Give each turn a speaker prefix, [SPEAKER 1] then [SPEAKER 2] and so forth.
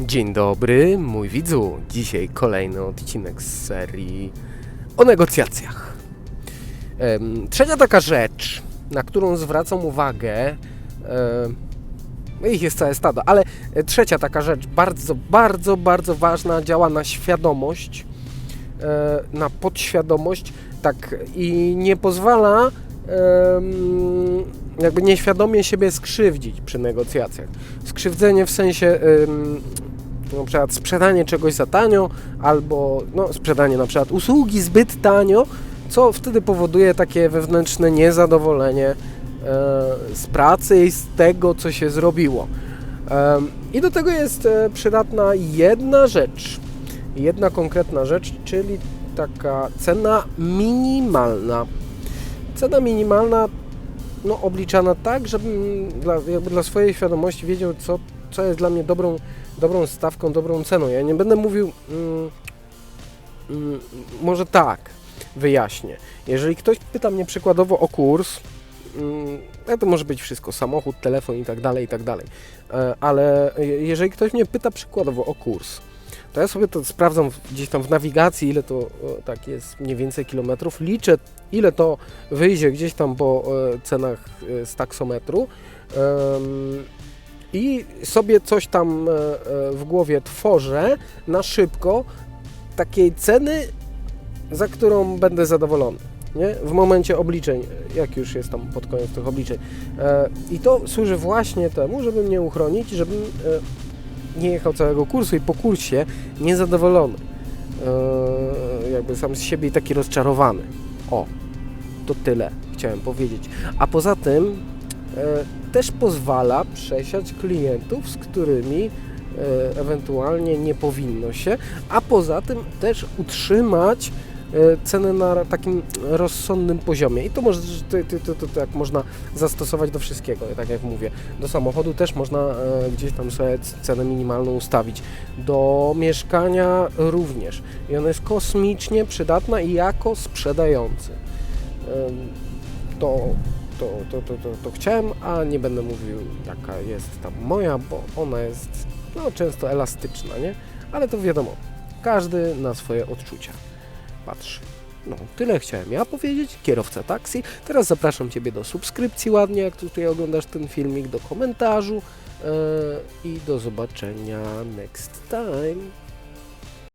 [SPEAKER 1] Dzień dobry, mój widzu. Dzisiaj kolejny odcinek z serii o negocjacjach. Trzecia taka rzecz, na którą zwracam uwagę, ich jest całe stado, ale e, trzecia taka rzecz, bardzo, bardzo, bardzo ważna, działa na świadomość, e, na podświadomość, tak i nie pozwala jakby nieświadomie siebie skrzywdzić przy negocjacjach. Skrzywdzenie w sensie na przykład sprzedanie czegoś za tanio, albo no, sprzedanie na przykład usługi zbyt tanio, co wtedy powoduje takie wewnętrzne niezadowolenie e, z pracy i z tego, co się zrobiło. Em, I do tego jest e, przydatna jedna rzecz, jedna konkretna rzecz, czyli taka cena minimalna. Cena minimalna no, obliczana tak, żebym dla, jakby dla swojej świadomości wiedział, co, co jest dla mnie dobrą, dobrą stawką, dobrą ceną. Ja nie będę mówił, mm, mm, może tak, wyjaśnię. Jeżeli ktoś pyta mnie przykładowo o kurs, mm, to może być wszystko, samochód, telefon i tak dalej, i tak dalej. E, Ale je- jeżeli ktoś mnie pyta przykładowo o kurs, to ja sobie to sprawdzam gdzieś tam w nawigacji, ile to e, tak jest mniej więcej kilometrów, liczę ile to wyjdzie gdzieś tam po e, cenach z taksometru i sobie coś tam e, e, w głowie tworzę na szybko takiej ceny, za którą będę zadowolony. Nie? W momencie obliczeń, jak już jest tam pod koniec tych obliczeń. E, I to służy właśnie temu, żeby mnie uchronić, żebym nie jechał całego kursu i po kursie niezadowolony. Jakby sam z siebie taki rozczarowany. O, to tyle chciałem powiedzieć. A poza tym też pozwala przesiać klientów, z którymi e, ewentualnie nie powinno się, a poza tym też utrzymać e, cenę na takim rozsądnym poziomie. I to, może, to, to, to, to tak można zastosować do wszystkiego, tak jak mówię. Do samochodu też można e, gdzieś tam sobie cenę minimalną ustawić. Do mieszkania również. I ona jest kosmicznie przydatna i jako sprzedający. To, to, to, to, to, to chciałem, a nie będę mówił jaka jest tam moja, bo ona jest no, często elastyczna, nie? Ale to wiadomo, każdy na swoje odczucia patrzy. No, tyle chciałem ja powiedzieć, kierowca taksi. Teraz zapraszam Ciebie do subskrypcji ładnie, jak tutaj oglądasz ten filmik, do komentarzu e, i do zobaczenia next time.